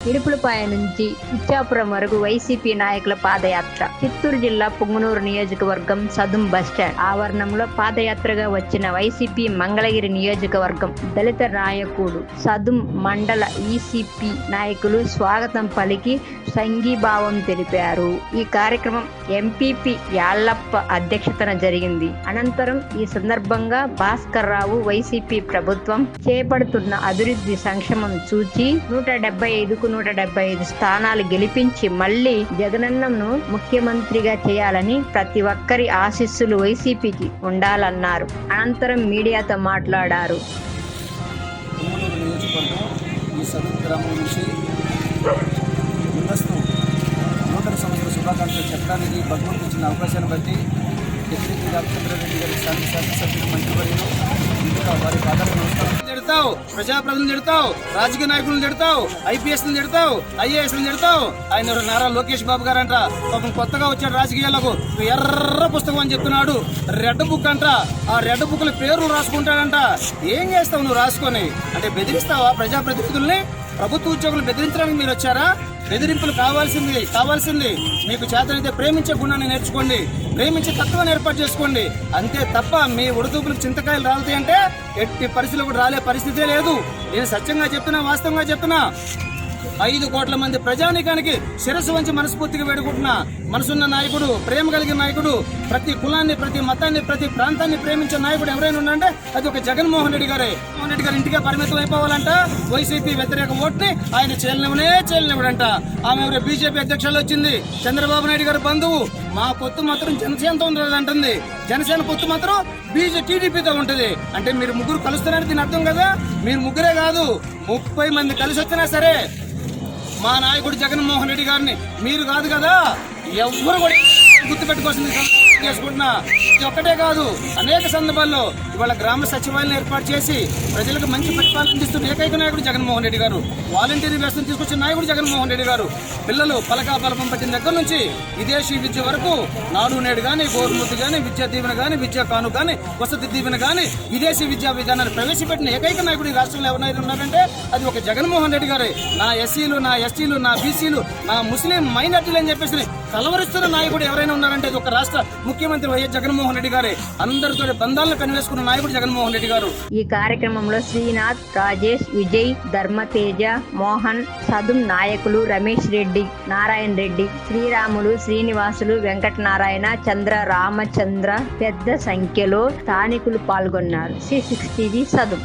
ఇడుపులపాయ నుంచి ఇచ్చాపురం వరకు వైసీపీ నాయకుల పాదయాత్ర. చిత్తూరు జిల్లా పొంగునూరు నియోజకవర్గం సదుం బస్టాండ్ ఆవరణంలో పాదయాత్రగా వచ్చిన వైసీపీ మంగళగిరి నియోజకవర్గం దళిత నాయకుడు సదుం మండల ఈసీపీ నాయకులు స్వాగతం పలికి సంఘీభావం తెలిపారు. ఈ కార్యక్రమం ఎంపీపీ యాళ్ళప్ప అధ్యక్షతన జరిగింది. అనంతరం ఈ సందర్భంగా భాస్కర్ రావు వైసీపీ ప్రభుత్వం చేపడుతున్న అభివృద్ధి సంక్షేమం చూచి నూట డెబ్బై ఐదుకు నూట డెబ్బై ఐదు స్థానాలు గెలిపించి మళ్ళీ జగనన్నను ముఖ్యమంత్రిగా చేయాలని ప్రతి ఒక్కరి ఆశీస్సులు వైసీపీకి ఉండాలన్నారు. అనంతరం మీడియాతో మాట్లాడారు. నూతన సంవత్సర శుభాకాంక్షలు చెప్పడానికి భగవంతుడు ఇచ్చిన అవకాశాన్ని బట్టి డిప్యూటీ రామచంద్రారెడ్డి గారి స్థానిక శాసనసభ్యులు మంత్రివర్యులు వారి పాదాలు నమస్కారం తిడతావు ప్రజాప్రతినిధులు తిడతావు రాజకీయ నాయకులను తిడతావు ఐపీఎస్ తిడతావు ఐఏఎస్ తిడతావు. ఆయన నారా లోకేష్ బాబు గారంట. పాపం కొత్తగా వచ్చాడు రాజకీయాలకు ఎర్ర పుస్తకం అని చెప్తున్నాడు. రెడ్ బుక్ అంట. ఆ రెడ్ బుక్ల పేర్లు రాసుకుంటాడంట. ఏం చేస్తావు నువ్వు రాసుకొని? అంటే బెదిరిస్తావా ప్రజాప్రతినిధుల్ని? ప్రభుత్వ ఉద్యోగులు బెదిరించడానికి మీరు వచ్చారా? బెదిరింపులు కావాల్సింది కావాల్సింది. మీకు చేతనైతే ప్రేమించే గుణాన్ని నేర్చుకోండి. ప్రేమించే తత్వాన్ని ఏర్పాటు చేసుకోండి. అంతే తప్ప మీ ఉడతూపులకు చింతకాయలు రాలుతాయి అంటే ఎట్టి పరిస్థితులు కూడా రాలే పరిస్థితే లేదు. నేను సత్యంగా చెప్తున్నా వాస్తవంగా చెప్తున్నా. ఐదు కోట్ల మంది ప్రజానీకానికి శిరస్సు వంచి మనస్ఫూర్తిగా వేడుకుంటున్న మనసున్న నాయకుడు ప్రేమ కలిగిన నాయకుడు ప్రతి కులాన్ని ప్రతి మతాన్ని ప్రతి ప్రాంతాన్ని ప్రేమించే నాయకుడు ఎవరైనా ఉన్నాడంటే అది ఒక జగన్మోహన్ రెడ్డి గారే. మోహన్ రెడ్డి గారు ఇంటికే పరిమితం అయిపోవాలంట. వైసీపీ వ్యతిరేక ఓట్ని ఆయన చేయలేవనే చేయలేవడంట ఆమె ఎవరు బీజేపీ అధ్యక్షులు వచ్చింది. చంద్రబాబు నాయుడు గారి బంధువు. మా పొత్తు మాత్రం జనసేనతో ఉంటుందంటుంది జనసేన పొత్తు మాత్రం బీజే టీడీపీతో ఉంటుంది. అంటే మీరు ముగ్గురు కలుస్తున్నారని దీని అర్థం కదా? మీరు ముగ్గురే కాదు. ముప్పై మంది కలిసి వచ్చినా సరే మా నాయకుడు జగన్మోహన్ రెడ్డి గారిని మీరు కాదు కదా ఎవరు కూడా గుర్తుపెట్టుకోవాల్సింది చేసుకుంటున్నా. ఇది ఒక్కటే కాదు అనేక సందర్భాల్లో ఇవాళ గ్రామ సచివాలయం ఏర్పాటు చేసి ప్రజలకు మంచి పరిపాలన అందిస్తున్న ఏకైక నాయకుడు జగన్మోహన్ రెడ్డి గారు. వాలంటీర్ వ్యవస్థను తీసుకొచ్చిన నాయకుడు జగన్మోహన్ రెడ్డి గారు. పిల్లలు పలకా బలపం పట్టిన దగ్గర నుంచి విదేశీ విద్య వరకు నాడు నేడు కానీ గోరుముద్దు కానీ విద్యా దీవెన కానీ విద్యా కాను కానీ వసతి దీవెన కానీ విదేశీ విద్యా విధానాన్ని ప్రవేశపెట్టిన ఏకైక నాయకుడు ఈ రాష్ట్రంలో ఎవరైనా ఉన్నారంటే అది ఒక జగన్మోహన్ రెడ్డి గారే. నా ఎస్సీలు నా ఎస్టీలు నా బీసీలు నా ముస్లిం మైనార్టీలు అని చెప్పేసి కలవరిస్తున్న నాయకుడు ఎవరైనా ఉన్నారంటే అది ఒక రాష్ట్ర ముఖ్యమంత్రి వైఎస్ జగన్మోహన్ రెడ్డి గారే. అందరితో బంధాలను కనివేసుకున్న నాయకుడు జగన్మోహన్ రెడ్డి గారు. ఈ కార్యక్రమంలో శ్రీనాథ్ రాజేష్ విజయ్ ధర్మతేజ మోహన్ సదుం నాయకులు రమేష్ రెడ్డి నారాయణ రెడ్డి శ్రీరాములు శ్రీనివాసులు వెంకటనారాయణ చంద్ర రామచంద్ర పెద్ద సంఖ్యలో స్థానికులు పాల్గొన్నారు. C six TV Sadum.